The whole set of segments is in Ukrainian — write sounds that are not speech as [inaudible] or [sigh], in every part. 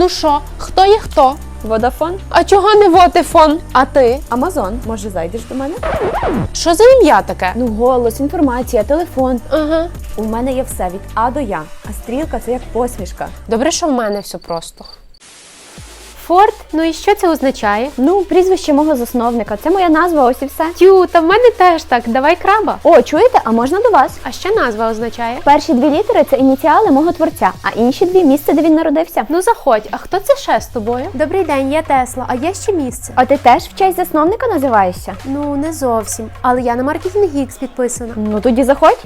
Ну що, хто є хто? Водафон? А чого не Вотефон? А ти? Амазон. Може, зайдеш до мене? Що за ім'я таке? Ну, голос, інформація, телефон. Ага. У мене є все від А до Я. А стрілка це як посмішка. Добре, що в мене все просто. Форд, ну і що це означає? Ну, прізвище мого засновника. Це моя назва, ось і все. Тю, та в мене теж так. Давай краба. О, чуєте? А можна до вас? А що назва означає? Перші дві літери це ініціали мого творця, а інші дві місце, де він народився. Ну заходь, а хто це ще з тобою? Добрий день, я Тесла, а є ще місце? А ти теж в честь засновника називаєшся? Ну, не зовсім. Але я на маркетинг X підписана. Ну тоді заходь.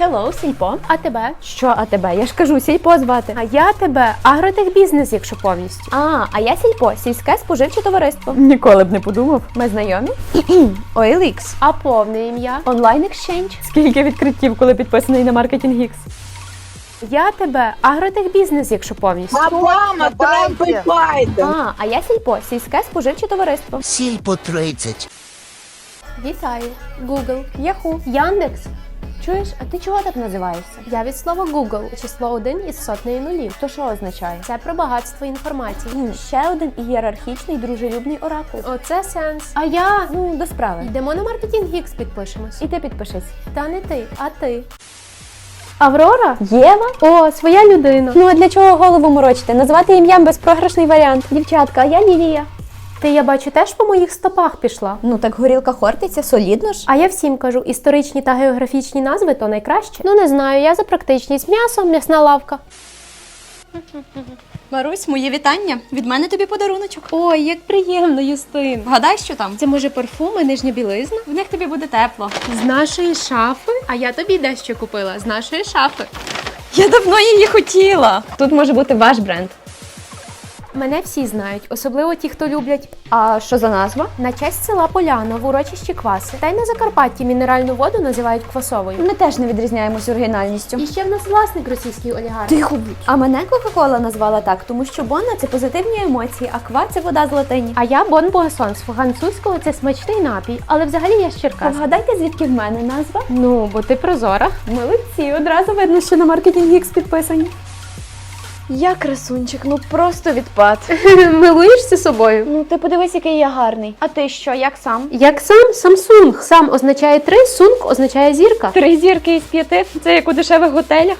Hello, сільпо. А тебе? Що, а тебе? Я ж кажу, сільпо звати. А я тебе агротехбізнес, якщо повністю. А, а я сільпо, сільське споживче товариство. Ніколи б не подумав. Ми знайомі? [clears throat] OLX. А повне ім'я? Онлайн екшенж. Скільки відкриттів, коли підписаний на маркетинг X? Я тебе агротехбізнес, якщо повністю. Обама, Трамп і Байден. А, а я сільпо, сільське споживче товариство. Сіль по 30. Вітаю. Google, Yahoo, Яндекс. Чуєш, а ти чого так називаєшся? Я від слова Google, число один із сотнеї нулів. То що означає? Це про багатство інформації. М, Ще один ієрархічний дружелюбний оракул. Оце сенс. А я. Ну, до справи. Йдемо на маркетинг X підпишемось. І ти підпишись. Та не ти, а ти. Аврора? Єва? О, своя людина. Ну а для чого голову морочити? Назвати ім'ям безпрограшний варіант. Дівчатка, а я Лілія. Ти, я бачу, теж по моїх стопах пішла. Ну так горілка хортиця, солідно ж. А я всім кажу, історичні та географічні назви то найкраще. Ну не знаю, я за практичність. М'ясо, м'ясна лавка. [laughs] Марусь, моє вітання. Від мене тобі подаруночок. Ой, як приємно, Юстин. Вгадай, що там? Це може парфуми, нижня білизна? В них тобі буде тепло. З нашої шафи? А я тобі дещо купила. З нашої шафи. Я давно її хотіла. Тут може бути ваш бренд. Мене всі знають, особливо ті, хто люблять А що за назва? на честь села Поляна в урочищі кваси. Та й на Закарпатті мінеральну воду називають квасовою. Ми теж не відрізняємось оригінальністю. І ще в нас власник російський олігарх. Тихо будь. А мене Кока-Кола назвала так, тому що Бонна це позитивні емоції, а ква це вода з латині. А я Бон Богосон з французького це смачний напій, але взагалі я з Черкас. вгадайте, звідки в мене назва? Ну, бо ти прозора. Молодці, одразу видно, що на маркетинг X підписані. Я красунчик, ну просто відпад. [laughs] Милуєшся собою. Ну ти подивись, який я гарний. А ти що, як сам? Як сам Самсунг. Сам означає три, сунг означає зірка. Три зірки із п'яти. Це як у дешевих готелях.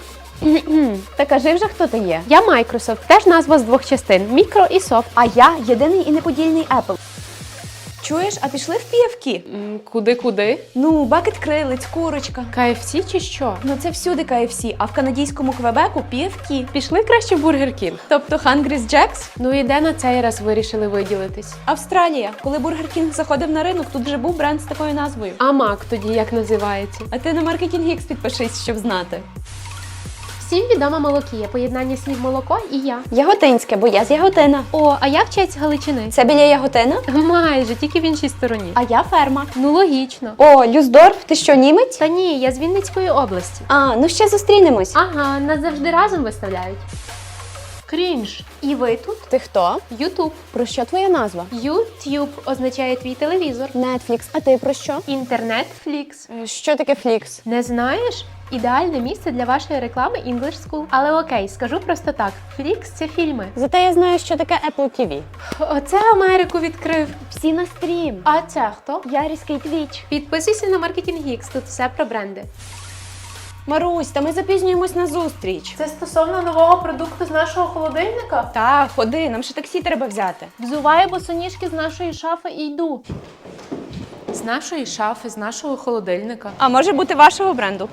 Та кажи вже, хто ти є. Я Microsoft, теж назва з двох частин: мікро і софт. А я єдиний і неподільний Apple. Чуєш, а пішли в піявки? Куди куди? Ну, бакет крилиць, курочка. KFC чи що? Ну це всюди KFC, а в канадійському Квебеку піявки. Пішли краще в Бургер Кінг. Тобто Hungry's Jacks? Ну і де на цей раз вирішили виділитись? Австралія. Коли Бургер Кінг заходив на ринок, тут вже був бренд з такою назвою. А мак тоді як називається? А ти на маркетинг X підпишись, щоб знати. Всім відома молокія, поєднання слів молоко і я. Яготинське, бо я з Яготина. О, а я вчець Галичини. Це біля Яготина? Майже, тільки в іншій стороні. А я ферма. Ну логічно. О, Люсдорф, ти що, німець? Та ні, я з Вінницької області. А, ну ще зустрінемось. Ага, нас завжди разом виставляють. Крінж. І ви тут? Ти хто? Ютуб. Про що твоя назва? YouTube означає твій телевізор. Netflix. А ти про що? Інтернет Флікс. Що таке Флікс? Не знаєш? Ідеальне місце для вашої реклами English School. Але окей, скажу просто так: Флікс це фільми. Зате я знаю, що таке Apple TV. Оце Америку відкрив. Всі на стрім. А це хто? Яріський твіч. Підписуйся на Marketing Geeks, тут все про бренди. Марусь, та ми запізнюємось на зустріч. Це стосовно нового продукту з нашого холодильника. Та, ходи, нам ще таксі треба взяти. Взуваю босоніжки з нашої шафи і йду. З нашої шафи, з нашого холодильника. А може бути вашого бренду?